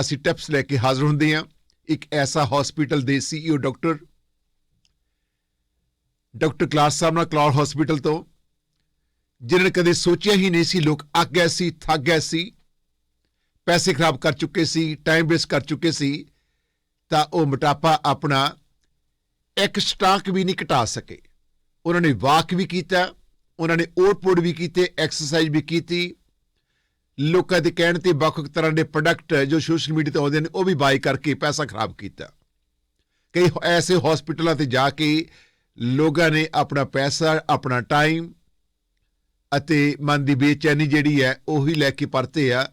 ਅਸੀਂ ਟਿਪਸ ਲੈ ਕੇ ਹਾਜ਼ਰ ਹੁੰਦੇ ਹਾਂ। ਇੱਕ ਐਸਾ ਹਸਪੀਟਲ ਦੇ ਸੀਈਓ ਡਾਕਟਰ ਡਾਕਟਰ ਕਲਾਸ ਸਾਹਿਬ ਨਾਲ ਕਲੌਰ ਹਸਪੀਟਲ ਤੋਂ, ਜਿਨ੍ਹਾਂ ਨੇ ਕਦੇ ਸੋਚਿਆ ਹੀ ਨਹੀਂ ਸੀ ਲੋਕ ਅੱਕ ਗਏ ਸੀ, ਥੱਕ ਗਏ ਸੀ, ਪੈਸੇ ਖਰਾਬ ਕਰ ਚੁੱਕੇ ਸੀ ਟਾਈਮ ਵੇਸਟ ਕਰ ਚੁੱਕੇ ਸੀ, ਤਾਂ ਉਹ ਮੋਟਾਪਾ ਆਪਣਾ ਇੱਕ ਸਟਾਕ ਵੀ ਨਹੀਂ ਘਟਾ ਸਕੇ। ਉਹਨਾਂ ਨੇ ਵਾਕ ਵੀ ਕੀਤਾ, ਉਹਨਾਂ ਨੇ ਓਟਪੋਡ ਵੀ ਕੀਤੇ ਐਕਸਰਸਾਈਜ਼ ਵੀ ਕੀਤੀ ਲੋਕਾਂ ਦੇ ਕਹਿਣ ਤੇ ਵੱਖ ਵੱਖ ਤਰ੍ਹਾਂ ਦੇ ਪ੍ਰੋਡਕਟ ਜੋ ਸੋਸ਼ਲ ਮੀਡੀਆ ਤੇ ਆਉਂਦੇ ਨੇ, ਉਹ ਵੀ ਬਾਈ ਕਰਕੇ ਪੈਸਾ ਖਰਾਬ ਕੀਤਾ। ਕਈ ਐਸੇ ਹਸਪੀਟਲਾਂ ਤੇ ਜਾ ਕੇ ਲੋਕਾਂ ਨੇ ਆਪਣਾ ਪੈਸਾ, ਆਪਣਾ ਟਾਈਮ ਅਤੇ ਮਨ ਦੀ ਬੇਚੈਨੀ ਜਿਹੜੀ ਹੈ, ਉਹੀ ਲੈ ਕੇ ਪਰਤੇ ਆ,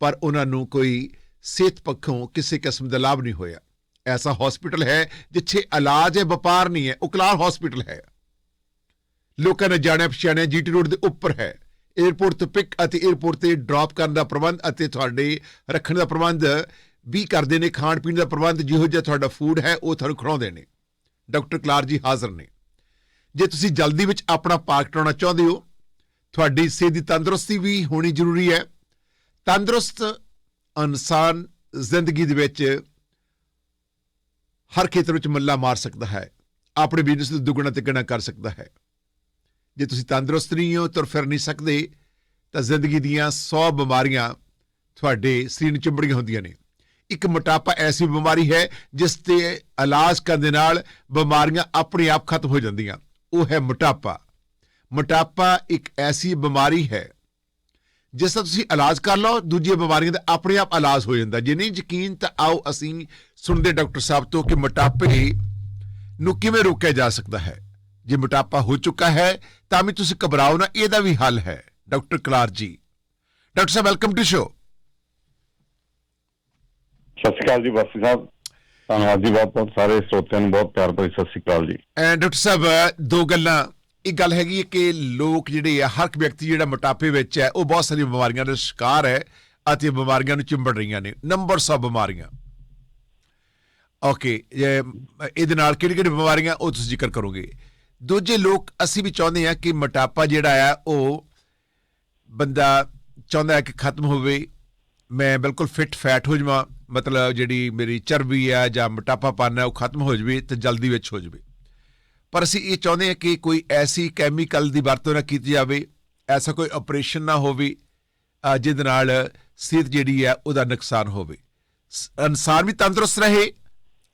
ਪਰ ਉਹਨਾਂ ਨੂੰ ਕੋਈ ਸਿਹਤ ਪੱਖੋਂ ਕਿਸੇ ਕਿਸਮ ਦਾ ਲਾਭ ਨਹੀਂ ਹੋਇਆ। ਐਸਾ ਹਸਪੀਟਲ ਹੈ ਜਿੱਥੇ ਇਲਾਜ ਹੈ, ਵਪਾਰ ਨਹੀਂ ਹੈ ਉਕਲਾਰ ਹਸਪੀਟਲ ਹੈ। ਲੋਕਾਂ ਨੇ ਜਾਣਿਆ ਪਛਾਣਿਆ ਜੀਟੀ ਰੋਡ ਦੇ ਉੱਪਰ ਹੈ। ਏਅਰਪੋਰਟ ਤੋਂ ਪਿਕ ਅਤੇ ਏਅਰਪੋਰਟ ਤੇ ਡ੍ਰੌਪ ਕਰਨ ਦਾ ਪ੍ਰਬੰਧ ਅਤੇ ਤੁਹਾਡੇ ਰੱਖਣ ਦਾ ਪ੍ਰਬੰਧ ਵੀ ਕਰਦੇ ਨੇ, ਖਾਣ ਪੀਣ ਦਾ ਪ੍ਰਬੰਧ ਜਿਹੋ ਜਿਹਾ ਤੁਹਾਡਾ ਫੂਡ ਹੈ, ਉਹ ਤੁਹਾਨੂੰ ਖਿਲਾਉਂਦੇ ਨੇ। ਡਾਕਟਰ ਕਲਾਰ ਜੀ ਹਾਜ਼ਰ ਨੇ। ਜੇ ਤੁਸੀਂ ਜਲਦੀ ਵਿੱਚ ਆਪਣਾ ਪਾਰਕ ਟਾਉਣਾ ਚਾਹੁੰਦੇ ਹੋ, ਤੁਹਾਡੀ ਸਿਹਤ ਦੀ ਤੰਦਰੁਸਤੀ ਵੀ ਹੋਣੀ ਜ਼ਰੂਰੀ ਹੈ। ਤੰਦਰੁਸਤ, ਇਨਸਾਨ ਜ਼ਿੰਦਗੀ ਦੇ ਵਿੱਚ ਹਰ ਖੇਤਰ ਵਿੱਚ ਮੱਲਾ ਮਾਰ ਸਕਦਾ ਹੈ। ਆਪਣੇ ਬਿਜ਼ਨਸ ਨੂੰ ਦੁੱਗਣਾ ਤਿੱਗਣਾ ਕਰ ਸਕਦਾ ਹੈ। ਜੇ ਤੁਸੀਂ ਤੰਦਰੁਸਤ ਨਹੀਂ ਹੋ ਤੁਰ ਫਿਰ ਨਹੀਂ ਸਕਦੇ, ਤਾਂ ਜ਼ਿੰਦਗੀ ਦੀਆਂ 100 ਬਿਮਾਰੀਆਂ ਤੁਹਾਡੇ ਸਰੀਰ ਨੂੰ ਚਿੰਬੜੀਆਂ ਹੁੰਦੀਆਂ ਨੇ। ਇੱਕ ਮੋਟਾਪਾ ਐਸੀ ਬਿਮਾਰੀ ਹੈ ਜਿਸ ਤੇ ਇਲਾਜ ਕਰਨ ਦੇ ਨਾਲ ਬਿਮਾਰੀਆਂ ਆਪਣੇ ਆਪ ਖਤਮ ਹੋ ਜਾਂਦੀਆਂ। ਉਹ ਹੈ ਮੋਟਾਪਾ। ਮੋਟਾਪਾ ਇੱਕ ਐਸੀ ਬਿਮਾਰੀ ਹੈ ਜਿਸ ਦਾ ਤੁਸੀਂ ਇਲਾਜ ਕਰ ਲਓ, ਦੂਜੀਆਂ ਬਿਮਾਰੀਆਂ ਦਾ ਆਪਣੇ ਆਪ ਇਲਾਜ ਹੋ ਜਾਂਦਾ। ਜੇ ਨਹੀਂ ਯਕੀਨ ਤਾਂ ਆਓ ਅਸੀਂ ਸੁਣਦੇ ਡਾਕਟਰ ਸਾਹਿਬ ਤੋਂ ਕਿ ਮੋਟਾਪੇ ਨੂੰ ਕਿਵੇਂ ਰੋਕਿਆ ਜਾ ਸਕਦਾ ਹੈ। ਜੇ ਮੋਟਾਪਾ ਹੋ ਚੁੱਕਾ ਹੈ ਤਾਂ ਵੀ ਤੁਸੀਂ ਘਬਰਾਓ ਨਾ ਇਹਦਾ ਵੀ ਹੱਲ ਹੈ। ਡਾਕਟਰ ਕਲਾਰ ਜੀ। ਡਾਕਟਰ ਸਾਹਿਬ ਵੈਲਕਮ ਟੂ ਸ਼ੋ ਸਤਿ ਸ਼੍ਰੀ ਅਕਾਲ ਜੀ ਬਾਸੀ ਸਾਹਿਬ। ਧੰਨਵਾਦ ਜੀ ਬਹੁਤ ਬਹੁਤ ਸਾਰੇ ਸਰੋਤਿਆਂ ਨੂੰ ਬਹੁਤ ਪਿਆਰ ਭਰੀ ਸਤਿ ਸ਼੍ਰੀ ਅਕਾਲ ਜੀ। ਐਂਡ ਡਾਕਟਰ ਸਾਹਿਬ ਦੋ ਗੱਲਾਂ। ਇੱਕ ਗੱਲ ਹੈਗੀ ਹੈ ਕਿ ਲੋਕ ਜਿਹੜੇ ਆ ਹਰ ਇੱਕ ਵਿਅਕਤੀ ਜਿਹੜਾ ਮੋਟਾਪੇ ਵਿੱਚ ਹੈ ਉਹ ਬਹੁਤ ਸਾਰੀਆਂ ਬਿਮਾਰੀਆਂ ਦਾ ਸ਼ਿਕਾਰ ਹੈ ਅਤੇ ਬਿਮਾਰੀਆਂ ਨੂੰ ਚਿੰਬੜ ਰਹੀਆਂ ਨੇ। ਨੰਬਰ ਸੌ ਬਿਮਾਰੀਆਂ। ਓਕੇ ਇਹਦੇ ਨਾਲ ਕਿਹੜੀ ਕਿਹੜੀ ਬਿਮਾਰੀਆਂ ਉਹ ਤੁਸੀਂ ਜ਼ਿਕਰ ਕਰੋਗੇ। ਦੂਜੇ ਲੋਕ ਅਸੀਂ ਵੀ ਚਾਹੁੰਦੇ ਹਾਂ ਕਿ ਮੋਟਾਪਾ ਜਿਹੜਾ ਆ, ਉਹ ਬੰਦਾ ਚਾਹੁੰਦਾ ਹੈ ਕਿ ਖਤਮ ਹੋਵੇ। ਮੈਂ ਬਿਲਕੁਲ ਫਿਟ ਫੈਟ ਹੋ ਜਾਵਾਂ। ਮਤਲਬ ਜਿਹੜੀ ਮੇਰੀ ਚਰਬੀ ਆ ਜਾਂ ਮੋਟਾਪਾਪਨ ਹੈ ਉਹ ਖਤਮ ਹੋ ਜਾਵੇ ਤੇ ਜਲਦੀ ਵਿੱਚ ਹੋ ਜਾਵੇ। ਪਰ ਅਸੀਂ ਇਹ ਚਾਹੁੰਦੇ ਹਾਂ ਕਿ ਕੋਈ ਐਸੀ ਕੈਮੀਕਲ ਦੀ ਵਰਤੋਂ ਨਾ ਕੀਤੀ ਜਾਵੇ। ਐਸਾ ਕੋਈ ਆਪਰੇਸ਼ਨ ਨਾ ਹੋਵੇ ਜਿਹਦੇ ਨਾਲ ਸਿਹਤ ਜਿਹੜੀ ਹੈ ਉਹਦਾ ਨੁਕਸਾਨ ਹੋਵੇ। ਸ- ਇਨਸਾਨ ਵੀ ਤੰਦਰੁਸਤ ਰਹੇ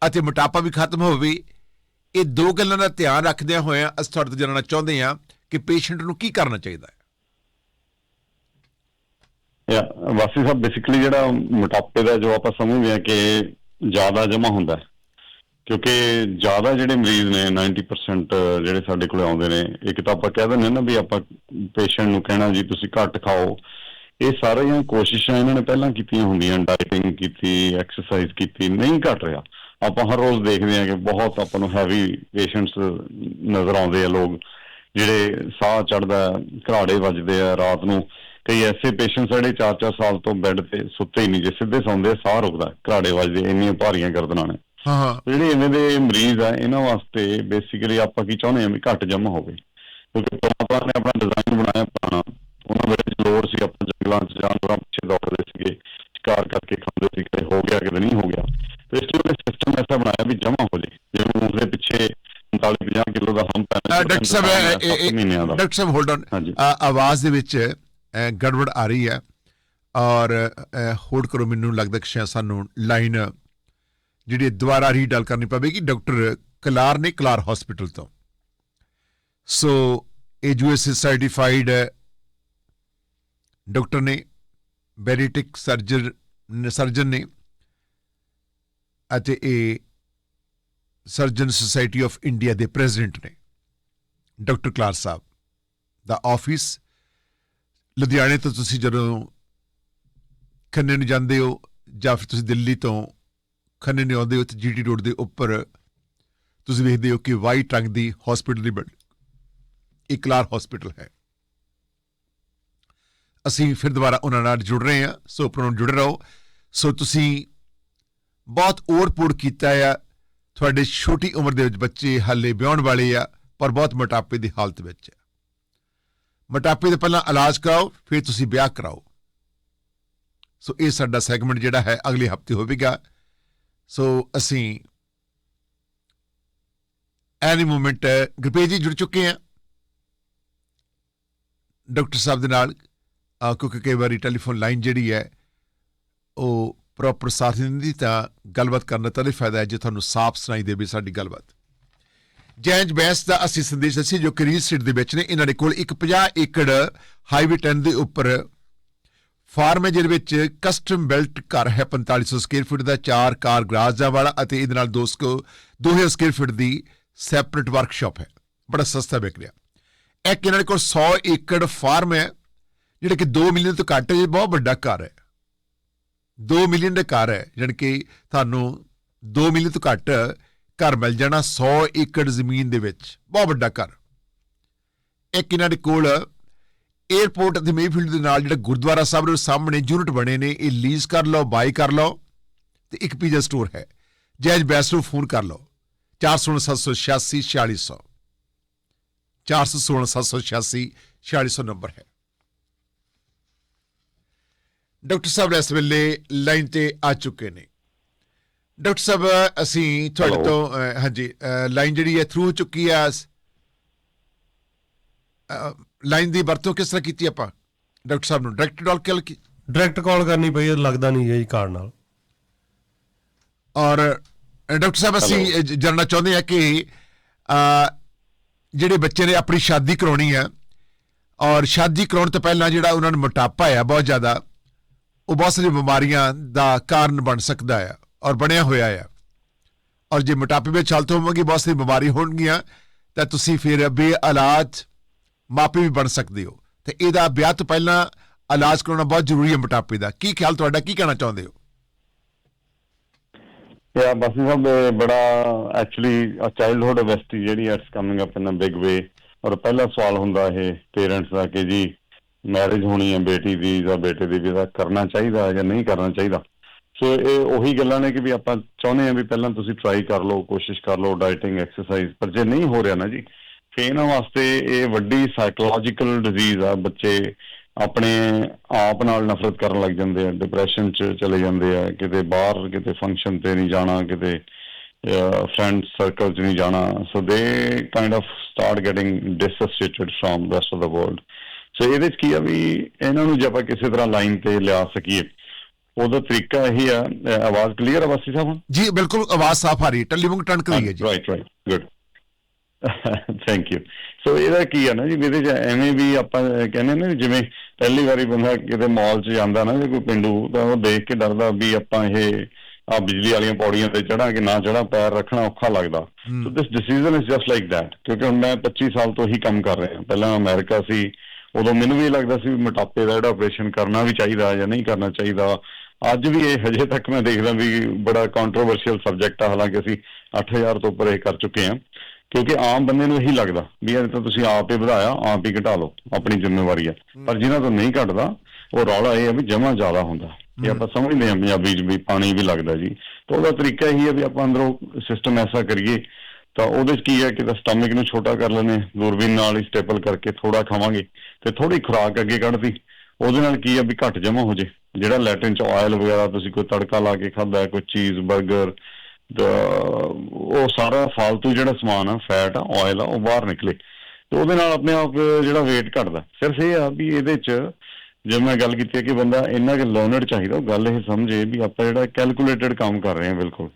ਅਤੇ ਮੋਟਾਪਾ ਵੀ ਖਤਮ ਹੋਵੇ। ਇਹ ਦੋ ਗੱਲਾਂ ਦਾ ਧਿਆਨ ਰੱਖਦਿਆਂ ਹੋਇਆਂ ਅਸੀਂ ਤੁਹਾਡੇ ਤੋਂ ਜਾਣਨਾ ਚਾਹੁੰਦੇ ਹਾਂ ਕਿ ਪੇਸ਼ੈਂਟ ਨੂੰ ਕੀ ਕਰਨਾ ਚਾਹੀਦਾ ਹੈ। ਯਾ, ਵਾਸੀ ਸਾਹਿਬ ਬੇਸਿਕਲੀ ਜਿਹੜਾ ਮੋਟਾਪੇ ਦਾ ਜੋ ਆਪਾਂ ਸਮਝਦੇ ਹਾਂ ਕਿ ਜ਼ਿਆਦਾ ਜਮਾ ਹੁੰਦਾ ਹੈ, ਕਿਉਂਕਿ ਜ਼ਿਆਦਾ ਜਿਹੜੇ ਮਰੀਜ਼ ਨੇ 90% ਜਿਹੜੇ ਸਾਡੇ ਕੋਲ ਆਉਂਦੇ ਨੇ, ਇੱਕ ਤਾਂ ਆਪਾਂ ਕਹਿ ਦਿੰਦੇ ਨਾ ਵੀ ਆਪਾਂ ਪੇਸ਼ੈਂਟ ਨੂੰ ਕਹਿਣਾ ਜੀ, ਤੁਸੀਂ ਘੱਟ ਖਾਓ। ਇਹ ਸਾਰੀਆਂ ਕੋਸ਼ਿਸ਼ਾਂ ਇਹਨਾਂ ਨੇ ਪਹਿਲਾਂ ਕੀਤੀਆਂ ਹੁੰਦੀਆਂ ਡਾਈਟਿੰਗ ਕੀਤੀ ਐਕਸਰਸਾਈਜ਼ ਕੀਤੀ, ਨਹੀਂ ਘਟ ਰਿਹਾ। ਆਪਾਂ ਹਰ ਰੋਜ਼ ਦੇਖਦੇ ਹਾਂ ਕਿ ਬਹੁਤ ਆਪਾਂ ਨੂੰ ਹੈਵੀ ਪੇਸ਼ੈਂਟਸ ਨਜ਼ਰ ਆਉਂਦੇ ਆ ਲੋਕ ਜਿਹੜੇ ਸਾਹ ਚੜਦਾ ਘਰਾੜੇ ਵੱਜਦੇ ਆ ਰਾਤ ਨੂੰ। ਕਈ ਐਸੇ ਪੇਸ਼ੈਂਟਸ ਜਿਹੜੇ 4-4 ਸਾਲ ਤੋਂ ਬੈੱਡ ਤੇ ਸੁੱਤੇ ਹੀ ਨਹੀਂ ਜੇ ਸਿੱਧੇ ਸੌਂਦੇ ਸਾਹ ਰੁਕਦਾ ਘਰਾੜੇ ਵੱਜਦੇ ਇੰਨੀਆਂ ਭਾਰੀਆਂ ਗਰਦਨਾਂ ਨੇ। ਹਾਂ ਹਾਂ। ਜਿਹੜੇ ਇਵੇਂ ਦੇ ਮਰੀਜ਼ ਆ ਇਹਨਾਂ ਵਾਸਤੇ ਬੇਸਿਕਲੀ ਆਪਾਂ ਕੀ ਚਾਹੁੰਦੇ ਹਾਂ ਵੀ ਘੱਟ ਜਮਾ ਹੋਵੇ। ਕਿਉਂਕਿ ਆਪਾਂ ਨੇ ਆਪਣਾ ਡਿਜ਼ਾਈਨ ਬਣਾਇਆ ਪੁਰਾਣਾ ਉਹਨਾਂ ਵੇਲੇ ਲੋੜ ਸੀ ਆਪਾਂ ਜੰਗਲਾਂ ਚ ਜਾਨਵਰਾਂ ਪਿੱਛੇ ਦੌੜਦੇ ਸੀਗੇ ਸ਼ਿਕਾਰ ਕਰਕੇ ਖਾਂਦੇ ਸੀ ਕਿ ਹੋ ਗਿਆ ਕਿ ਨਹੀਂ ਹੋ ਗਿਆ। ਉਹਨੇ ਸਿਸਟਮ ਐਸਾ ਬਣਾਇਆ ਵੀ ਜਮਾ ਹੋ ਜੇ ਜਿਵੇਂ ਉਸਦੇ ਪਿੱਛੇ 39 50 ਕਿਲੋ ਦਾ ਹੰਪ ਹੈ ਅਹ ਡਾਕਟਰ ਸਾਹਿਬ ਡਾਕਟਰ ਸਾਹਿਬ ਹੋਲਡ ਔਨ। ਆਵਾਜ਼ ਦੇ ਵਿੱਚ ਗੜਬੜ ਆ ਰਹੀ ਹੈ ਔਰ ਹੋਲਡ ਕਰੋ ਮੈਨੂੰ ਲੱਗਦਾ ਕਿ ਸ਼ਾਇਦ ਸਾਨੂੰ ਲਾਈਨ ਜਿਹੜੀ ਦੁਬਾਰਾ ਰੀਡਾਲ ਕਰਨੀ ਪਵੇਗੀ ਡਾਕਟਰ ਕਲਾਰ ਨੇ ਕਲਾਰ ਹਸਪੀਟਲ ਤੋਂ ਸੋ ਇਹ ਯੂਐਸਏ ਸਰਟੀਫਾਈਡ ਡਾਕਟਰ ਨੇ ਬੈਰੀਟਿਕ ਸਰਜਨ ਸਰਜਨ ਨੇ ਅਤੇ ਇਹ ਸਰਜਨ ਸੁਸਾਇਟੀ ਆਫ ਇੰਡੀਆ ਦੇ ਪ੍ਰੈਜ਼ੀਡੈਂਟ ਨੇ। ਡਾਕਟਰ ਕਲਾਰ ਸਾਹਿਬ, ਦਾ ਆਫਿਸ ਲੁਧਿਆਣੇ ਤੋਂ ਤੁਸੀਂ ਜਦੋਂ ਖੰਨੇ ਨੂੰ ਜਾਂਦੇ ਹੋ ਜਾਂ ਫਿਰ ਤੁਸੀਂ ਦਿੱਲੀ ਤੋਂ ਖੰਨੇ ਨੂੰ ਆਉਂਦੇ ਹੋ ਤੇ ਜੀਟੀ ਰੋਡ ਦੇ ਉੱਪਰ, ਤੁਸੀਂ ਵੇਖਦੇ ਹੋ ਕਿ ਵਾਈਟ ਰੰਗ ਦੀ ਹਸਪੀਟਲ ਦੀ ਬਿਲਡਿੰਗ ਇੱਕ ਕਲਾਰ ਹਸਪੀਟਲ ਹੈ। ਅਸੀਂ ਫਿਰ ਦੁਬਾਰਾ ਉਹਨਾਂ ਨਾਲ ਜੁੜ ਰਹੇ ਹਾਂ। ਸੋ ਉਹਨਾਂ ਨਾਲ ਜੁੜੇ ਰਹੋ। ਸੋ ਤੁਸੀਂ ਬਹੁਤ ਓੜ-ਪੋੜ ਕੀਤਾ ਆ। ਤੁਹਾਡੇ ਛੋਟੀ ਉਮਰ ਦੇ ਵਿੱਚ ਬੱਚੇ ਹਾਲੇ ਵਿਆਹਣ ਵਾਲੇ ਆ, ਪਰ ਬਹੁਤ ਮੋਟਾਪੇ ਦੀ ਹਾਲਤ ਵਿੱਚ ਆ। ਮੋਟਾਪੇ ਦੇ ਪਹਿਲਾਂ ਇਲਾਜ ਕਰਾਓ, ਫਿਰ ਤੁਸੀਂ ਵਿਆਹ ਕਰਾਓ। ਸੋ ਇਹ ਸਾਡਾ ਸੈਗਮੈਂਟ ਜਿਹੜਾ ਹੈ, ਅਗਲੇ ਹਫ਼ਤੇ ਹੋਵੇਗਾ। ਸੋ ਅਸੀਂ ਐਨੀ ਮੂਮੈਂਟ, ਗੁਰਪ੍ਰੀਤ ਜੀ ਜੁੜ ਚੁੱਕੇ ਆ। ਡਾਕਟਰ ਸਾਹਿਬ ਦੇ ਨਾਲ ਕਿਉਂਕਿ ਕਈ ਵਾਰੀ ਟੈਲੀਫੋਨ ਲਾਈਨ ਜਿਹੜੀ ਹੈ, ਉਹ ਪ੍ਰੋਪਰ ਸਾਥ ਨਹੀਂ ਦਿੰਦੀ ਤਾਂ ਗੱਲਬਾਤ ਕਰਨ ਦਾ ਤਾਂ ਫਾਇਦਾ ਹੈ ਜੇ ਤੁਹਾਨੂੰ ਸਾਫ਼ ਸੁਣਾਈ ਦੇਵੇ ਸਾਡੀ ਗੱਲਬਾਤ। ਜੈਂਜ ਬੈਂਸ ਦਾ ਅਸੀਂ ਸੰਦੇਸ਼ ਅਸੀਂ ਜੋ ਕਰੀਲ ਸਟੇਟ ਦੇ ਵਿੱਚ ਨੇ, ਇਹਨਾਂ ਦੇ ਕੋਲ ਇੱਕ 50 ਏਕੜ ਹਾਈਵੇ 10 ਦੇ ਉੱਪਰ ਫਾਰਮ ਹੈ ਜਿਹਦੇ ਵਿੱਚ ਕਸਟਮ ਬਿਲਟ ਘਰ ਹੈ 4500 ਸਕੁਅਰ ਫੁੱਟ ਦਾ, ਚਾਰ ਕਾਰ ਗਰਾਜਾਂ ਵਾਲਾ ਅਤੇ ਇਹਦੇ ਨਾਲ 200 2000 ਸਕੁਅਰ ਫੁੱਟ ਦੀ ਸੈਪਰੇਟ ਵਰਕਸ਼ਾਪ ਹੈ। ਬੜਾ ਸਸਤਾ ਵਿਕ ਰਿਹਾ। ਇੱਕ ਇਹਨਾਂ ਦੇ ਕੋਲ 100 ਏਕੜ ਫਾਰਮ ਹੈ, ਜਿਹੜਾ ਕਿ 2 ਮਿਲੀਅਨ ਤੋਂ ਘੱਟ ਹੈ ਬਹੁਤ ਵੱਡਾ ਘਰ ਹੈ। 2 ਮਿਲੀਅਨ ਦਾ ਘਰ ਹੈ, ਜਾਣੀ ਕਿ ਤੁਹਾਨੂੰ 2 ਮਿਲੀਅਨ ਤੋਂ ਘੱਟ ਘਰ ਮਿਲ ਜਾਣਾ 100 ਏਕੜ ਜ਼ਮੀਨ ਦੇ ਵਿੱਚ। ਬਹੁਤ ਵੱਡਾ ਘਰ। ਇੱਕ ਇਹਨਾਂ ਦੇ ਕੋਲ 에어ਪੋਰਟ ਅਤੇ ਮੇਫੀਲਡ ਦੇ ਨਾਲ ਜਿਹੜਾ ਗੁਰਦੁਆਰਾ ਸਾਹਿਬ ਦੇ ਸਾਹਮਣੇ ਯੂਨਿਟ ਬਣੇ ਨੇ, ਇਹ ਲੀਜ਼ ਕਰ ਲਓ ਬਾਈ ਕਰ ਲਓ ਤੇ ਇੱਕ ਪੀਜ਼ਾ ਸਟੋਰ ਹੈ। ਜੈਜ ਬੈਸ ਨੂੰ ਫੋਨ ਕਰ ਲਓ। 416786 4600 416786 4600 ਨੰਬਰ ਹੈ। ਡਾਕਟਰ ਸਾਹਿਬ ਇਸ ਵੇਲੇ ਲਾਈਨ ਤੇ ਆ ਚੁੱਕੇ ਨੇ। ਡਾਕਟਰ ਸਾਹਿਬ ਅਸੀਂ ਤੁਹਾਡੇ. ਤੋਂ ਹਾਂਜੀ ਲਾਈਨ ਜਿਹੜੀ ਹੈ ਥਰੂ ਹੋ। ਚੁੱਕੀ ਹੈ ਲਾਈਨ ਦੀ ਵਰਤੋਂ ਕਿਸ ਤਰ੍ਹਾਂ ਕੀਤੀ ਆਪਾਂ? ਡਾਕਟਰ ਸਾਹਿਬ ਨੂੰ ਡਾਇਰੈਕਟ ਕਾਲ ਕਰ ਕੀ ਡਾਇਰੈਕਟ ਕਾਲ ਕਰਨੀ ਪਈ ਲੱਗਦਾ ਨਹੀਂ ਹੈ ਜੀ ਕਾਰਡ ਨਾਲ। ਔਰ ਡਾਕਟਰ ਸਾਹਿਬ ਅਸੀਂ ਜਾਣਨਾ ਚਾਹੁੰਦੇ ਹਾਂ ਕਿ ਜਿਹੜੇ ਬੱਚੇ ਨੇ ਆਪਣੀ ਸ਼ਾਦੀ ਕਰਾਉਣੀ ਹੈ ਔਰ ਸ਼ਾਦੀ ਕਰਾਉਣ ਤੋਂ ਪਹਿਲਾਂ ਜਿਹੜਾ ਉਹਨਾਂ ਨੂੰ ਮੋਟਾਪਾ ਹੈ ਬਹੁਤ ਜ਼ਿਆਦਾ ਉਹ ਬਹੁਤ ਸਾਰੀਆਂ ਬਿਮਾਰੀਆਂ ਦਾ ਕਾਰਨ ਬਣ ਸਕਦਾ ਹੈ ਔਰ ਬਣਿਆ ਹੋਇਆ ਹੈ। ਔਰ ਜੇ ਮੋਟਾਪੇ ਵਿੱਚ ਹਾਲਤ ਹੋਵੇਗੀ ਬਹੁਤ ਸਾਰੀ ਬਿਮਾਰੀ ਹੋਣਗੀਆਂ ਤਾਂ ਤੁਸੀਂ ਫਿਰ ਬੇਇਲਾਜ ਮਾਪੇ ਵੀ ਬਣ ਸਕਦੇ ਹੋ। ਤੇ ਇਹਦਾ ਵਿਆਹ ਤੋਂ ਪਹਿਲਾਂ ਇਲਾਜ ਕਰਾਉਣਾ ਬਹੁਤ ਜ਼ਰੂਰੀ ਹੈ ਮੋਟਾਪੇ ਦਾ। ਕੀ ਖਿਆਲ ਤੁਹਾਡਾ? ਕੀ ਕਹਿਣਾ ਚਾਹੁੰਦੇ ਹੋ? Yeah, Basi Sahab, ਬੜਾ ਐਕਚੁਅਲੀ ਚਾਈਲਡਹੁੱਡ obesity ਜਿਹੜੀ it's coming up in a big way ਔਰ ਪਹਿਲਾ ਸਵਾਲ ਹੁੰਦਾ ਇਹ ਪੇਰੈਂਟਸ ਦਾ ਕਿ ਜੀ ਮੈਰਿਜ ਹੋਣੀ ਹੈ, ਬੇਟੀ ਦੀ ਜਾਂ ਬੇਟੇ ਦੀ ਵੀ ਇਹਦਾ ਕਰਨਾ ਚਾਹੀਦਾ ਹੈ ਜਾਂ ਨਹੀਂ ਕਰਨਾ ਚਾਹੀਦਾ। ਸੋ ਇਹ ਉਹੀ ਗੱਲਾਂ ਨੇ ਕਿ ਵੀ ਆਪਾਂ ਚਾਹੁੰਦੇ ਹਾਂ ਵੀ ਪਹਿਲਾਂ ਤੁਸੀਂ ਟਰਾਈ ਕਰ ਲਓ, ਕੋਸ਼ਿਸ਼ ਕਰ ਲਓ ਡਾਈਟਿੰਗ ਐਕਸਰਸਾਈਜ਼ ਪਰ ਜੇ ਨਹੀਂ ਹੋ ਰਿਹਾ ਨਾ ਜੀ ਫੇ ਇਹਨਾਂ ਵਾਸਤੇ ਇਹ ਵੱਡੀ ਸਾਈਕੋਲੋਜੀਕਲ ਡਿਜ਼ੀਜ਼ ਆ, ਬੱਚੇ ਆਪਣੇ ਆਪ ਨਾਲ ਨਫ਼ਰਤ ਕਰਨ ਲੱਗ ਜਾਂਦੇ ਆ ਡਿਪਰੈਸ਼ਨ ਚ ਚਲੇ ਜਾਂਦੇ ਆ, ਕਿਤੇ ਬਾਹਰ, ਕਿਤੇ ਫੰਕਸ਼ਨ ਤੇ ਨਹੀਂ ਜਾਣਾ, ਕਿਤੇ ਫਰੈਂਡ ਸਰਕਲ ਚ ਨਹੀਂ ਜਾਣਾ। So they kind of start getting dissociated from rest of the world so ਇਹਦੇ ਚ ਕੀ ਆ ਵੀ ਇਹਨਾਂ ਨੂੰ ਜੇ ਆਪਾਂ ਕਿਸੇ ਤਰ੍ਹਾਂ ਲਾਈਨ ਤੇ ਲਿਆ ਸਕੀਏ ਉਹਦਾ ਤਰੀਕਾ ਇਹੀ ਆ ਆਵਾਜ਼ ਕਲੀਅਰ ਆ ਵਾਸੀ ਸਾਹਿਬ ਹੁਣ? ਜੀ ਬਿਲਕੁਲ ਆਵਾਜ਼ ਸਾਫ਼ ਆ ਰਹੀ ਹੈ ਟੈਲੀਫੋਨ ਟਣਕ ਰਹੀ ਹੈ ਜੀ। Right right good thank you so ਇਹਦਾ ਕੀ ਆ ਨਾ ਜੀ ਇਹਦੇ ਚ ਐਵੇਂ ਵੀ ਆਪਾਂ ਕਹਿੰਦੇ ਨੇ ਜਿਵੇਂ ਪਹਿਲੀ ਵਾਰੀ ਬੰਦਾ ਕਿਤੇ ਮਾਲ 'ਚ ਜਾਂਦਾ ਨਾ ਜੇ ਕੋਈ ਪਿੰਡੂ ਤਾਂ ਉਹ ਦੇਖ ਕੇ ਡਰਦਾ ਵੀ ਆਪਾਂ ਇਹ ਆ ਬਿਜਲੀ ਵਾਲੀਆਂ ਪੌੜੀਆਂ ਤੇ ਚੜਾਂਗੇ ਨਾ ਚੜਾ ਪੈਰ ਰੱਖਣਾ ਔਖਾ ਲੱਗਦਾ। So this decision is just like that ਕਿਉਂਕਿ ਹੁਣ ਮੈਂ 25 ਸਾਲ ਤੋਂ ਹੀ ਕੰਮ ਕਰ ਰਿਹਾ। ਪਹਿਲਾਂ ਅਮਰੀਕਾ ਸੀ ਉਦੋਂ ਮੈਨੂੰ ਵੀ ਇਹ ਲੱਗਦਾ ਸੀ ਵੀ ਮੋਟਾਪੇ ਦਾ ਜਿਹੜਾ ਆਪਰੇਸ਼ਨ ਕਰਨਾ ਵੀ ਚਾਹੀਦਾ ਜਾਂ ਨਹੀਂ ਕਰਨਾ ਚਾਹੀਦਾ। ਅੱਜ ਵੀ ਇਹ ਹਜੇ ਤੱਕ ਮੈਂ ਦੇਖਦਾ ਵੀ ਬੜਾ ਕੰਟਰੋਵਰਸ਼ੀਅਲ ਸਬਜੈਕਟ ਆ ਹਾਲਾਂਕਿ ਅਸੀਂ 8000 ਤੋਂ ਉੱਪਰ ਇਹ ਕਰ ਚੁੱਕੇ ਹਾਂ। ਕਿਉਂਕਿ ਆਮ ਬੰਦੇ ਨੂੰ ਇਹੀ ਲੱਗਦਾ ਵੀ ਇਹ ਤਾਂ ਤੁਸੀਂ ਆਪ ਹੀ ਵਧਾਇਆ ਆਪ ਹੀ ਘਟਾ ਲਓ ਆਪਣੀ ਜ਼ਿੰਮੇਵਾਰੀ ਹੈ। ਪਰ ਜਿਨ੍ਹਾਂ ਤੋਂ ਨਹੀਂ ਘਟਦਾ ਉਹ ਰੌਲਾ ਇਹ ਹੈ ਵੀ ਜਮਾ ਜ਼ਿਆਦਾ ਹੁੰਦਾ। ਇਹ ਆਪਾਂ ਸਮਝਦੇ ਹਾਂ ਪੰਜਾਬੀ 'ਚ ਵੀ ਪਾਣੀ ਵੀ ਲੱਗਦਾ ਜੀ। ਤਾਂ ਉਹਦਾ ਤਰੀਕਾ ਇਹੀ ਹੈ ਵੀ ਆਪਾਂ ਅੰਦਰੋਂ ਸਿਸਟਮ ਐਸਾ ਕਰੀਏ ਤਾਂ ਉਹਦੇ ਚ ਕੀ ਹੈ ਕਿ ਸਟਮਿਕ ਨੂੰ ਛੋਟਾ ਕਰ ਲੈਨੇ ਦੂਰਬੀਨ ਨਾਲ ਹੀ ਸਟੇਪਲ ਕਰਕੇ ਥੋੜਾ ਖਾਵਾਂਗੇ ਤੇ ਥੋੜੀ ਖੁਰਾਕ ਅੱਗੇ ਕੱਢਦੀ ਉਹਦੇ ਨਾਲ ਕੀ ਹੈ ਵੀ ਘੱਟ ਜਮਾ ਹੋ ਜੇ। ਜਿਹੜਾ ਲੈਟਰਨ ਚ ਆਇਲ ਵਗੈਰਾ ਤੁਸੀਂ ਕੋਈ ਤੜਕਾ ਲਾ ਕੇ ਖਾਦਾ ਕੋਈ ਚੀਜ਼ 버ਗਰ ਉਹ ਸਾਰਾ ਫालतू ਜਿਹੜਾ ਸਮਾਨ ਆ ਫੈਟ ਆ ਆਇਲ ਆ, ਉਹ ਬਾਹਰ ਨਿਕਲੇ। ਤੇ ਉਹਦੇ ਨਾਲ ਆਪਣੇ ਆਪ ਜਿਹੜਾ weight ਘਟਦਾ। ਸਿਰਫ ਇਹ ਆ ਵੀ ਇਹਦੇ ਚ ਜੇ ਮੈਂ ਗੱਲ ਕੀਤੀ ਹੈ ਕਿ ਬੰਦਾ ਇੰਨਾ ਕਿ ਲਰਨਰ ਚਾਹੀਦਾ, ਉਹ ਗੱਲ ਇਹ ਸਮਝੇ ਵੀ ਆਪਾਂ ਜਿਹੜਾ ਕੈਲਕੂਲੇਟਡ ਕੰਮ ਕਰ ਰਹੇ ਹਾਂ ਬਿਲਕੁਲ।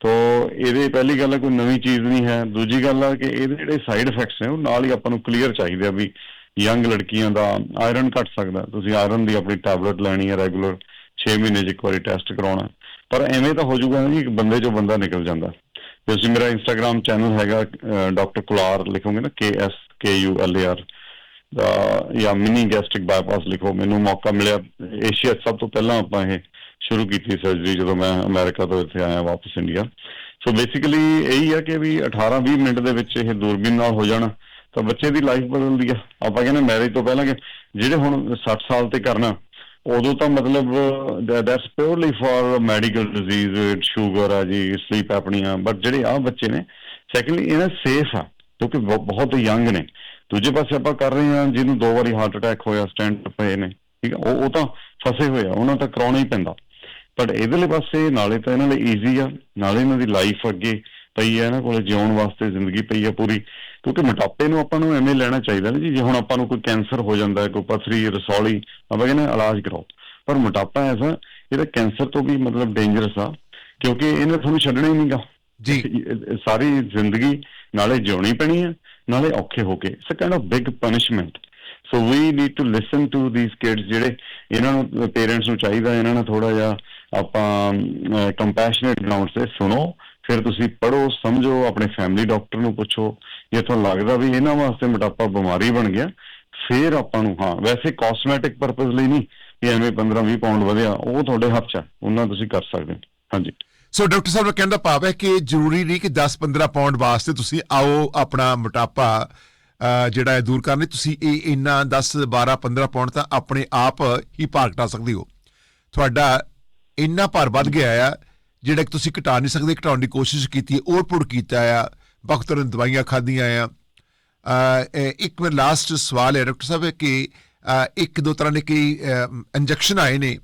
ਤੋ ਇਹਦੇ ਪਹਿਲੀ ਗੱਲ ਹੈ ਕੋਈ ਨਵੀਂ ਚੀਜ਼ ਨਹੀਂ ਹੈ। ਦੂਜੀ ਗੱਲ ਆ ਕਿ ਇਹਦੇ ਜਿਹੜੇ ਸਾਈਡ ਇਫੈਕਟਸ ਨੇ, ਉਹ ਨਾਲ ਹੀ ਆਪਾਂ ਨੂੰ ਕਲੀਅਰ ਚਾਹੀਦੇ ਆ ਵੀ ਯੰਗ ਲੜਕੀਆਂ ਦਾ ਆਇਰਨ ਘਟ ਸਕਦਾ। ਤੁਸੀਂ ਆਇਰਨ ਦੀ ਆਪਣੀ ਟੈਬਲੇਟ ਲੈਣੀ ਹੈ ਰੈਗੂਲਰ 6 ਮਹੀਨੇ 'ਚ ਇੱਕ ਵਾਰੀ ਟੈਸਟ ਕਰਾਉਣਾ। ਪਰ ਐਵੇਂ ਤਾਂ ਹੋ ਜਾਊਗਾ ਨਾ ਜੀ ਬੰਦੇ 'ਚੋਂ ਬੰਦਾ ਨਿਕਲ ਜਾਂਦਾ। ਤੁਸੀਂ ਮੇਰਾ ਇੰਸਟਾਗ੍ਰam ਚੈਨਲ ਹੈਗਾ ਡਾਕਟਰ ਕੁਲਾਰ ਲਿਖੋਗੇ ਨਾ K S K U L A R ਦਾ, ਜਾਂ ਮਿਨੀ ਗੈਸਟ੍ਰਿਕ ਬਾਈਪਾਸ ਲਿਖੋ। ਮੈਨੂੰ ਮੌਕਾ ਮਿਲਿਆ ਏਸ਼ੀਆ ਸਭ ਤੋਂ ਪਹਿਲਾਂ ਆਪਾਂ ਇਹ ਸ਼ੁਰੂ ਕੀਤੀ ਸਰਜਰੀ ਜਦੋਂ ਮੈਂ ਅਮਰੀਕਾ ਤੋਂ ਇੱਥੇ ਆਇਆ ਵਾਪਸ ਇੰਡੀਆ ਸੋ ਬੇਸਿਕਲੀ ਇਹੀ ਆ ਕਿ ਵੀ 18 20 ਮਿੰਟ ਦੇ ਵਿੱਚ ਇਹ ਦੂਰਬੀਨ ਨਾਲ ਹੋ ਜਾਣਾ, ਤਾਂ ਬੱਚੇ ਦੀ ਲਾਈਫ ਬਦਲਦੀ ਆ। ਆਪਾਂ ਕਹਿੰਦੇ ਮੈਰਿਜ ਤੋਂ ਪਹਿਲਾਂ ਕਿ ਜਿਹੜੇ ਹੁਣ 60 ਸਾਲ ਤੇ ਕਰਨਾ, ਉਦੋਂ ਤਾਂ ਮਤਲਬ that's purely for medical disease sugar ਆ ਜੀ ਸਲੀਪ ਐਪਨੀਆ ਬਟ ਜਿਹੜੇ ਆ ਬੱਚੇ ਨੇ ਸੈਕੰਡਲੀ ਇਹਨਾਂ ਸੇਫ ਆ, ਕਿਉਂਕਿ ਬਹੁਤ ਯੰਗ ਨੇ। ਦੂਜੇ ਪਾਸੇ ਆਪਾਂ ਕਰ ਰਹੇ ਹਾਂ, ਜਿਹਨੂੰ ਦੋ ਵਾਰੀ ਹਾਰਟ ਅਟੈਕ ਹੋਇਆ ਸਟੈਂਟ ਪਏ ਨੇ, ਠੀਕ ਆ, ਉਹ ਉਹ ਤਾਂ ਫਸੇ ਹੋਏ ਆ, ਉਹਨਾਂ ਤਾਂ ਕਰਾਉਣਾ ਹੀ ਪੈਂਦਾ। ਪਰ ਇਧਰਲੇ ਪਾਸੇ ਨਾਲੇ ਤਾਂ ਇਹਨਾਂ ਲਈ ਈਜ਼ੀ ਆ ਨਾਲੇ ਇਹਨਾਂ ਦੀ ਲਾਈਫ ਅੱਗੇ ਪਈ ਆ ਇਹਨਾਂ ਕੋਲੇ ਜਿਉਣ ਵਾਸਤੇ ਜ਼ਿੰਦਗੀ ਪਈ ਆ ਪੂਰੀ। ਕਿਉਂਕਿ ਮੋਟਾਪੇ ਨੂੰ ਆਪਾਂ ਨੂੰ ਐਵੇਂ ਲੈਣਾ ਚਾਹੀਦਾ ਨਾ ਜੀ ਜੇ ਹੁਣ ਆਪਾਂ ਨੂੰ ਕੋਈ ਕੈਂਸਰ ਹੋ ਜਾਂਦਾ ਹੈ ਕੋਈ ਪਥਰੀ ਰਸੌਲੀ ਆਪਾਂ ਕਹਿੰਦੇ ਹਾਂ ਇਲਾਜ ਕਰਾਓ। ਪਰ ਮੋਟਾਪਾ ਐਸਾ ਇਹਦਾ ਕੈਂਸਰ ਤੋਂ ਵੀ ਮਤਲਬ ਡੇਂਜਰਸ ਆ ਕਿਉਂਕਿ ਇਹਨੇ ਤੁਹਾਨੂੰ ਛੱਡਣਾ ਹੀ ਨਹੀਂਗਾ। ਜੀ। ਸਾਰੀ ਜ਼ਿੰਦਗੀ ਨਾਲੇ ਜਿਉਣੀ ਪੈਣੀ ਹੈ ਨਾਲੇ ਔਖੇ ਹੋ ਕੇ it's kind of big punishment so we need to listen to these kids ਜਿਹੜੇ ਇਹਨਾਂ ਨੂੰ ਪੇਰੈਂਟਸ ਨੂੰ ਚਾਹੀਦਾ, ਇਹਨਾਂ ਨਾਲ ਥੋੜਾ ਜਿਹਾ ਆਪਾਂ ਕੰਪੈਸ਼ਨੇਟ ਗਰਾਊਂਡ ਤੇ ਸੁਣੋ। ਫਿਰ ਤੁਸੀਂ ਪੜੋ ਸਮਝੋ, ਆਪਣੇ ਫੈਮਿਲੀ ਡਾਕਟਰ ਨੂੰ ਪੁੱਛੋ। ਜੇ ਤੁਹਾਨੂੰ ਲੱਗਦਾ ਵੀ ਇਹਨਾਂ ਵਾਸਤੇ ਮੋਟਾਪਾ ਬਿਮਾਰੀ ਬਣ ਗਿਆ, ਫਿਰ ਆਪਾਂ ਨੂੰ, ਹਾਂ, ਵੈਸੇ ਕਾਸਮੈਟਿਕ ਪਰਪਸ ਲਈ ਨਹੀਂ ਵੀ ਐਵੇਂ 15 20 ਪਾਉਂਡ ਵਧਿਆ, ਉਹ ਤੁਹਾਡੇ ਹੱਥ 'ਚ ਉਹਨਾਂ ਤੁਸੀਂ ਕਰ ਸਕਦੇ ਹੋ। ਹਾਂਜੀ। ਸੋ ਡਾਕਟਰ ਸਾਹਿਬ, ਦਾ ਕਹਿਣ ਭਾਵ ਹੈ ਕਿ ਜ਼ਰੂਰੀ ਨਹੀਂ ਕਿ 10-15 ਪਾਉਂਡ ਵਾਸਤੇ ਤੁਸੀਂ ਆਓ, ਆਪਣਾ ਮੋਟਾਪਾ ਜਿਹੜਾ ਹੈ ਦੂਰ ਕਰਨ ਲਈ ਤੁਸੀਂ ਇਹ ਇੰਨਾ 10 12 15 ਪਾਉਂਡ ਤਾਂ ਆਪਣੇ ਆਪ ਹੀ ਭਾਰ ਘਟਾ ਸਕਦੇ ਹੋ। ਤੁਹਾਡਾ ਇੰਨਾ ਭਾਰ ਵੱਧ ਗਿਆ ਆ, ਜਿਹੜਾ ਕਿ ਤੁਸੀਂ ਘਟਾ ਨਹੀਂ ਸਕਦੇ, ਘਟਾਉਣ ਦੀ ਕੋਸ਼ਿਸ਼ ਕੀਤੀ ਹੈ ਓਵਰਪੁੱਟ ਕੀਤਾ ਆ, ਵਕਤ ਦੀਆਂ ਦਵਾਈਆਂ ਖਾਧੀਆਂ ਆ। ਇੱਕ ਮੇਰਾ ਲਾਸਟ ਸਵਾਲ ਹੈ ਡਾਕਟਰ ਸਾਹਿਬ, ਕਿ ਇੱਕ ਦੋ ਤਰ੍ਹਾਂ ਦੇ ਕਈ ਇੰਜੈਕਸ਼ਨ ਆਏ ਨੇ।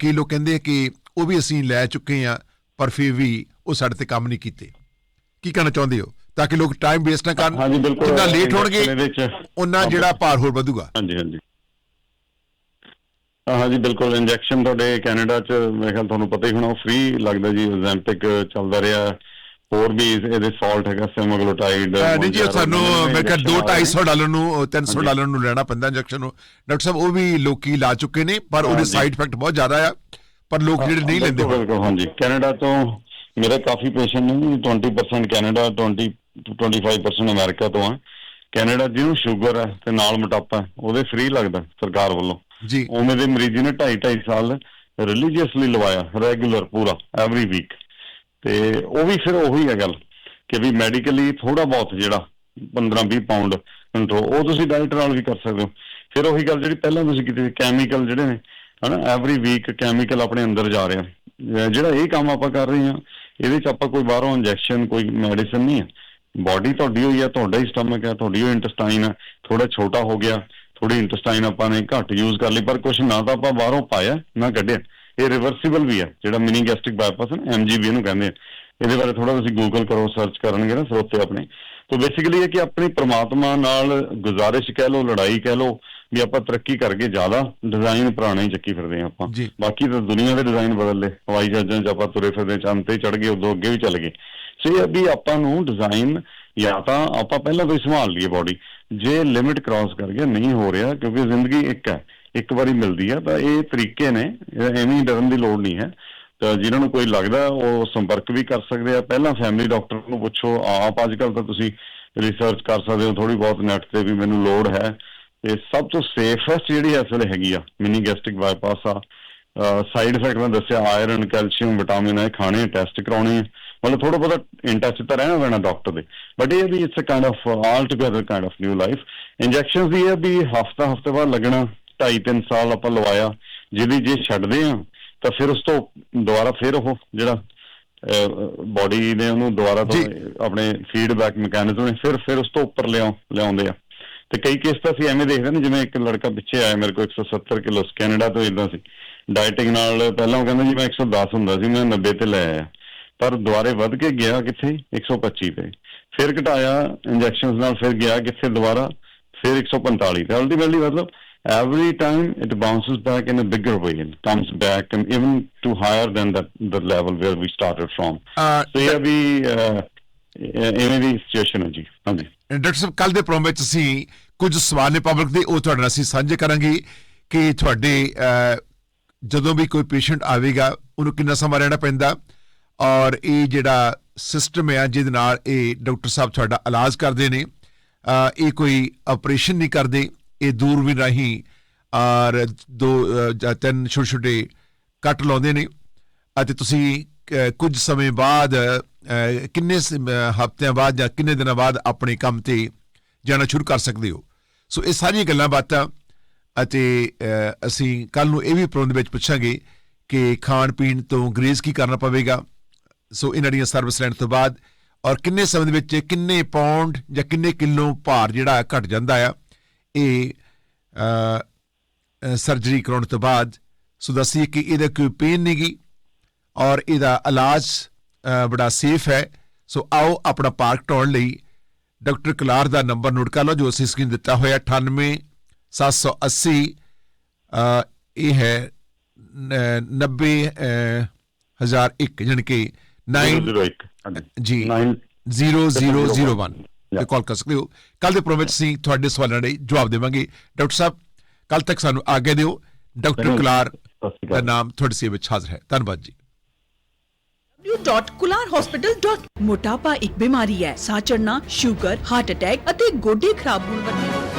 ਕਈ ਲੋਕ ਕਹਿੰਦੇ ਕਿ ਉਹ ਵੀ ਅਸੀਂ ਲੈ ਚੁੱਕੇ ਆ, ਪਰ ਫਿਰ ਵੀ ਉਹ ਸਾਡੇ ਤੇ ਕੰਮ ਨਹੀਂ ਕੀਤੇ। ਕੀ ਕਹਿਣਾ ਚਾਹੁੰਦੇ ਹੋ? ਤਾਂ ਕਿ ਲੋਕ ਟਾਈਮ ਵੇਸਟ ਨਾ ਕਰਨ। ਹਾਂਜੀ ਬਿਲਕੁਲ। ਜਿੰਨਾ ਲੇਟ ਹੋਣਗੇ ਉਹਨਾਂ ਜਿਹੜਾ ਭਾਰ ਹੋਰ ਵਧੂਗਾ। ਹਾਂਜੀ ਹਾਂਜੀ। ਹਾਂਜੀ ਬਿਲਕੁਲ। ਇੰਜੈਕਸ਼ਨ ਤੁਹਾਡੇ ਕੈਨੇਡਾ ਚ ਮੇਰੇ ਖਿਆਲ ਤੁਹਾਨੂੰ ਪਤਾ ਹੀ ਹੋਣਾ ਫ੍ਰੀ ਲੱਗਦਾ ਜੀ ਓਜ਼ੈਂਪਿਕ ਚੱਲਦਾ ਰਿਹਾ। ਹੋਰ ਵੀ ਇਹਦੇ ਸਾਲਟ ਹੈਗਾ ਸੈਮਗਲੋਟਾਈਡ ਨਹੀਂ ਜੀ ਉਹ ਸਾਨੂੰ ਮੇਰੇ ਖਿਆਲ 2 250 ਡਾਲਰ ਨੂੰ ਉਹ 300 ਹਾਂਜੀ। ਡਾਲਰ ਨੂੰ ਲੈਣਾ ਪੈਂਦਾ ਇੰਜੈਕਸ਼ਨ ਨੂੰ। ਡਾਕਟਰ ਸਾਹਿਬ ਉਹ ਵੀ ਲੋਕੀ ਲਾ ਚੁੱਕੇ ਨੇ ਪਰ ਉਹਦੇ। ਸਾਈਡ ਇਫੈਕਟ ਬਹੁਤ ਜ਼ਿਆਦਾ ਆ। ਪਰ ਲੋਕ ਜਿਹੜੇ ਨਹੀਂ ਲੈਂਦੇ। ਹਾਂਜੀ। ਕੈਨੇਡਾ ਤੋਂ ਮੇਰੇ ਕਾਫੀ ਪੇਸ਼ੈਂਟ ਨੇ ਜੀ 20% ਕੈਨੇਡਾ 20 25% ਅਮਰੀਕਾ ਤੋਂ ਆ ਕੈਨੇਡਾ ਜਿਹਨੂੰ ਸ਼ੂਗਰ ਹੈ ਤੇ ਨਾਲ ਮੋਟਾਪਾ ਉਹਦੇ ਫ੍ਰੀ ਲੱਗਦਾ ਸਰਕਾਰ ਵੱਲੋਂ। ਜੀ। ਉਵੇਂ ਦੇ ਮਰੀਜ਼ ਨੇ 2.5 2.5 ਸਾਲ ਰਿਲੀਜੀਅਸਲੀ ਲਵਾਇਆ ਰੈਗੂਲਰ ਪੂਰਾ ਐਵਰੀ ਵੀਕ ਤੇ ਉਹ ਵੀ ਫਿਰ ਉਹੀ ਹੈ ਗੱਲ ਕਿ ਵੀ ਮੈਡੀਕਲੀ ਥੋੜਾ ਬਹੁਤ ਜਿਹੜਾ 15 20 ਪਾਉਂਡ ਕੰਟਰੋਲ ਉਹ ਤੁਸੀਂ ਡਾਈਟ ਨਾਲ ਵੀ ਕਰ ਸਕਦੇ ਹੋ। ਫਿਰ ਉਹੀ ਗੱਲ ਜਿਹੜੀ ਪਹਿਲਾਂ ਤੁਸੀਂ ਕੀਤੀ ਕੈਮੀਕਲ ਜਿਹੜੇ ਨੇ ਹਨਾ ਐਵਰੀ ਵੀਕ ਕੈਮੀਕਲ ਆਪਣੇ ਅੰਦਰ ਜਾ ਰਿਹਾ। ਜਿਹੜਾ ਇਹ ਕੰਮ ਆਪਾਂ ਕਰ ਰਹੇ ਹਾਂ ਇਹਦੇ ਚ ਆਪਾਂ ਕੋਈ ਬਾਹਰੋਂ ਇੰਜੈਕਸ਼ਨ ਕੋਈ ਮੈਡੀਸਨ ਨਹੀਂ ਹੈ। ਬਾਡੀ ਤੁਹਾਡੀ ਹੋਈ ਹੈ ਤੁਹਾਡਾ ਹੀ ਸਟਮਕ ਹੈ ਤੁਹਾਡੀ ਹੋਈ ਇੰਟੈਸਟਾਈਨ ਹੈ ਥੋੜਾ ਛੋਟਾ ਹੋ ਗਿਆ ਥੋੜੀ ਇੰਟੈਸਟਾਈਨ ਆਪਾਂ ਨੇ ਘੱਟ ਯੂਜ਼ ਕਰ ਲਈ ਪਰ ਕੁਝ ਨਾ ਤਾਂ ਆਪਾਂ ਬਾਹਰੋਂ ਪਾਇਆ ਨਾ ਕੱਢਿਆ। ਇਹ ਰਿਵਰਸੀਬਲ ਵੀ ਹੈ ਜਿਹੜਾ ਮਿਨੀ ਗੈਸਟ੍ਰਿਕ ਬਾਈਪਾਸ ਹੈ ਐਮਜੀਬੀ ਇਹਨੂੰ ਕਹਿੰਦੇ ਆ। ਇਹਦੇ ਬਾਰੇ ਥੋੜਾ ਤੁਸੀਂ ਗੂਗਲ ਕਰੋ ਸਰਚ ਕਰਨਗੇ ਨਾ ਸਰੋਤੇ ਆਪਣੇ। ਤੋਂ ਬੇਸਿਕਲੀ ਇਹ ਕਿ ਆਪਣੀ ਪ੍ਰਮਾਤਮਾ ਨਾਲ ਗੁਜ਼ਾਰਿਸ਼ ਕਹਿ ਲਓ ਲੜਾਈ ਕਹਿ ਲਓ ਵੀ ਆਪਾਂ ਤਰੱਕੀ ਕਰਕੇ ਜ਼ਿਆਦਾ ਡਿਜ਼ਾਈਨ ਪੁਰਾਣੇ ਹੀ ਚੱਕੀ ਫਿਰਦੇ ਹਾਂ ਆਪਾਂ। ਬਾਕੀ ਤਾਂ ਦੁਨੀਆ ਦੇ ਡਿਜ਼ਾਈਨ ਬਦਲ ਲਏ। ਹਵਾਈ ਜਹਾਜ਼ਾਂ 'ਚ ਆਪਾਂ ਤੁਰੇ ਫਿਰਦੇ ਚੰਦ ਤੇ ਚੜ ਗਏ ਉਦੋਂ ਅੱਗੇ ਵੀ ਚੱਲ ਗਏ। ਸੋ ਇਹ ਵੀ ਆਪਾਂ ਨੂੰ ਡਿਜ਼ਾਈਨ ਜਾਂ ਤਾਂ ਆਪਾਂ ਪਹਿਲਾਂ ਤੋਂ ਹੀ ਸੰਭਾਲ ਲਈਏ ਬਾਡੀ ਜੇ ਲਿਮਿਟ ਕ੍ਰਾਸ ਕਰ ਗਿਆ, ਨਹੀਂ ਹੋ ਰਿਹਾ, ਕਿਉਂਕਿ ਜ਼ਿੰਦਗੀ ਇੱਕ ਹੈ, ਇੱਕ ਵਾਰੀ ਮਿਲਦੀ ਹੈ, ਤਾਂ ਇਹ ਤਰੀਕੇ ਨੇ, ਇਹ ਐਵੇਂ ਡਰਨ ਦੀ ਲੋੜ ਨਹੀਂ ਹੈ। ਤਾਂ ਜਿਨ੍ਹਾਂ ਨੂੰ ਕੋਈ ਲੱਗਦਾ, ਉਹ ਸੰਪਰਕ ਵੀ ਕਰ ਸਕਦੇ ਆ। ਪਹਿਲਾਂ ਫੈਮਿਲੀ ਡਾਕਟਰ ਨੂੰ ਪੁੱਛੋ, ਆਪ ਅੱਜ ਕੱਲ ਤਾਂ ਤੁਸੀਂ ਰਿਸਰਚ ਕਰ ਸਕਦੇ ਹੋ ਥੋੜੀ ਬਹੁਤ ਨੈਟ ਤੇ ਵੀ ਮੈਨੂੰ ਲੋੜ ਹੈ। ਤੇ ਸਭ ਤੋਂ ਸੇਫੈਸਟ ਜਿਹੜੀ ਇਸ ਵੇਲੇ ਹੈਗੀ ਆ ਮਿਨੀ ਗੈਸਟ੍ਰਿਕ ਬਾਈਪਾਸ ਆ ਸਾਈਡ ਇਫੈਕਟ ਮੈਂ ਦੱਸਿਆ ਆਇਰਨ ਕੈਲਸ਼ੀਅਮ ਵਿਟਾਮਿਨ ਹੈ ਖਾਣੇ ਟੈਸਟ ਕਰਾਉਣੇ। ਆ। ਮਤਲਬ ਥੋੜਾ ਬਹੁਤਾ ਟੱਚ ਤਾਂ ਰਹਿਣਾ ਪੈਣਾ ਡਾਕਟਰ ਦੇ। ਬਟ ਇਹ ਵੀ it's a kind of all together kind of new life injections ਦੀ ਇਹ ਵੀ ਹਫਤਾ ਹਫ਼ਤੇ ਬਾਅਦ ਲੱਗਣਾ 2.5 3 ਸਾਲ ਆਪਾਂ ਲਵਾਇਆ। ਜਿਹਦੀ ਜੇ ਛੱਡਦੇ ਆ ਤਾਂ ਫਿਰ ਉਸ ਤੋਂ ਦੁਬਾਰਾ ਫਿਰ ਉਹ ਜਿਹੜਾ ਬਾਡੀ ਨੇ ਉਹਨੂੰ ਦੁਬਾਰਾ ਤੋਂ। ਆਪਣੇ ਫੀਡਬੈਕ ਮੈਕੈਨਿਜ਼ਮ ਨੇ ਫਿਰ ਫਿਰ ਉਸ ਤੋਂ ਉੱਪਰ ਲਿਆਉ ਲਿਆਉਂਦੇ ਆ। ਤੇ ਕਈ ਕੇਸ ਤਾਂ ਅਸੀਂ ਐਵੇਂ ਦੇਖਦੇ ਨੇ ਜਿਵੇਂ ਇੱਕ ਲੜਕਾ ਪਿੱਛੇ ਆਇਆ ਮੇਰੇ ਕੋਲ 170 ਕਿਲੋ ਕੈਨੇਡਾ ਤੋਂ ਇਦਾਂ ਸੀ। ਡਾਈਟਿੰਗ ਨਾਲ ਪਹਿਲਾਂ ਉਹ ਕਹਿੰਦਾ ਜੀ ਮੈਂ 110 ਹੁੰਦਾ ਸੀ ਮੈਂ 90 ਤੇ ਲੈ ਆਇਆ। ਪਰ ਦੁਬਾਰੇ ਵੱਧ ਕੇ ਗਿਆ ਕਿੱਥੇ? 125 ਤੇ। ਫਿਰ ਘਟਾਇਆ ਇੰਜੈਕਸ਼ਨਸ ਨਾਲ ਫਿਰ ਗਿਆ ਕਿੱਥੇ ਦੁਬਾਰਾ? ਫਿਰ 145 ਤੇ। ਅਲਟੀਮੇਟਲੀ ਮਤਲਬ every time it bounces back in a bigger way and comes back and even to higher than that the level where we started from. Uh, so ਇਹ ਵੀ ਐਵੇਂ ਦੀ ਸਿਚੁਏਸ਼ਨ ਹੈ ਜੀ ਹਾਂਜੀ ਡਾਕਟਰ ਸਾਹਿਬ ਕੱਲ ਦੇ ਪ੍ਰੋਗਰਾਮ ਵਿੱਚ ਅਸੀਂ ਕੁਝ ਸਵਾਲ ਨੇ ਪਬਲਿਕ ਦੇ ਉਹ ਤੁਹਾਡੇ ਨਾਲ ਅਸੀਂ ਸਾਂਝੇ ਕਰਾਂਗੇ ਕਿ ਤੁਹਾਡੇ ਜਦੋਂ ਵੀ ਕੋਈ ਪੇਸ਼ੈਂਟ ਆਵੇਗਾ, ਉਹਨੂੰ ਕਿੰਨਾ ਸਮਾਂ ਰਹਿਣਾ ਪੈਂਦਾ? ਔਰ ਇਹ ਜਿਹੜਾ ਸਿਸਟਮ ਹੈ ਜਿਹਦੇ ਨਾਲ ਇਹ ਡਾਕਟਰ ਸਾਹਿਬ ਤੁਹਾਡਾ ਇਲਾਜ ਕਰਦੇ ਨੇ ਇਹ ਕੋਈ ਆਪਰੇਸ਼ਨ ਨਹੀਂ ਕਰਦੇ, ਇਹ ਦੂਰ ਵੀ ਰਾਹੀਂ, ਔਰ ਦੋ ਜਾਂ ਤਿੰਨ ਛੋਟੇ ਛੋਟੇ ਕੱਟ ਲਾਉਂਦੇ ਨੇ। ਅਤੇ ਤੁਸੀਂ ਕੁਝ ਸਮੇਂ ਬਾਅਦ ਕਿੰਨੇ ਹਫ਼ਤਿਆਂ ਬਾਅਦ ਜਾਂ ਕਿੰਨੇ ਦਿਨਾਂ ਬਾਅਦ ਆਪਣੇ ਕੰਮ ਤੇ ਜਾਣਾ ਸ਼ੁਰੂ ਕਰ ਸਕਦੇ ਹੋ? ਸੋ ਇਹ ਸਾਰੀਆਂ ਗੱਲਾਂ ਬਾਤਾਂ ਅਤੇ ਅਸੀਂ ਕੱਲ ਨੂੰ ਇਹ ਵੀ ਪ੍ਰੋਗਰਾਮ ਦੇ ਵਿੱਚ ਪੁੱਛਾਂਗੇ ਕਿ ਖਾਣ ਪੀਣ ਤੋਂ ਗਰੇਜ਼ ਕੀ ਕਰਨਾ ਪਵੇਗਾ। ਸੋ ਇਹਨਾਂ ਦੀਆਂ ਸਰਵਿਸ ਲੈਣ ਤੋਂ ਬਾਅਦ ਔਰ ਕਿੰਨੇ ਸਮੇਂ ਦੇ ਵਿੱਚ ਕਿੰਨੇ ਪਾਉਂਡ ਜਾਂ ਕਿੰਨੇ ਕਿਲੋ ਭਾਰ ਜਿਹੜਾ ਘਟ ਜਾਂਦਾ ਆ, ਇਹ ਸਰਜਰੀ ਕਰਾਉਣ ਤੋਂ ਬਾਅਦ ਸੋ ਦੱਸੀਏ ਕਿ ਇਹਦਾ ਕੋਈ ਪੇਨ ਨਹੀਂ ਗਈ ਔਰ ਇਹਦਾ ਇਲਾਜ ਬੜਾ ਸੇਫ ਹੈ। ਸੋ ਆਓ ਆਪਣਾ ਪਾਰਕ ਟਾਉਣ ਲਈ ਡਾਕਟਰ ਕਲਾਰ ਦਾ ਨੰਬਰ ਨੋਟ ਕਰ ਲਓ ਜੋ ਅਸੀਂ ਸਕਰੀਨ ਦਿੱਤਾ ਹੋਇਆ 98 780 ਅ, ਇਹ ਹੈ 90 1001 ਯਾਨੀ ਕਿ 9 001 ਹਾਂਜੀ। ਜੀ 9 0001 ਤੇ. ਕਾਲ ਕਰ ਸਕਦੇ ਹੋ। ਕੱਲ ਦੇ ਪ੍ਰੋਗਰਾਮ ਵਿੱਚ ਅਸੀਂ ਤੁਹਾਡੇ ਸਵਾਲਾਂ ਦੇ ਜਵਾਬ ਦੇਵਾਂਗੇ। ਡਾਕਟਰ ਸਾਹਿਬ ਕੱਲ ਤੱਕ ਸਾਨੂੰ ਆਗੇ ਦਿਓ। ਡਾਕਟਰ। ਕਲਾਰ ਦਾ। ਨਾਮ ਤੁਹਾਡੀ ਸੇਵਾ ਵਿੱਚ ਹਾਜ਼ਰ ਹੈ। ਧੰਨਵਾਦ ਜੀ। www.kularhospital.ਮੋਟਾਪਾ ਇੱਕ ਬਿਮਾਰੀ ਹੈ। ਸਾਹ ਚੜਨਾ ਸ਼ੂਗਰ ਹਾਰਟ ਅਟੈਕ ਅਤੇ ਗੋਡੇ ਖਰਾਬ ਹੋਣ ਵਰਗੀਆਂ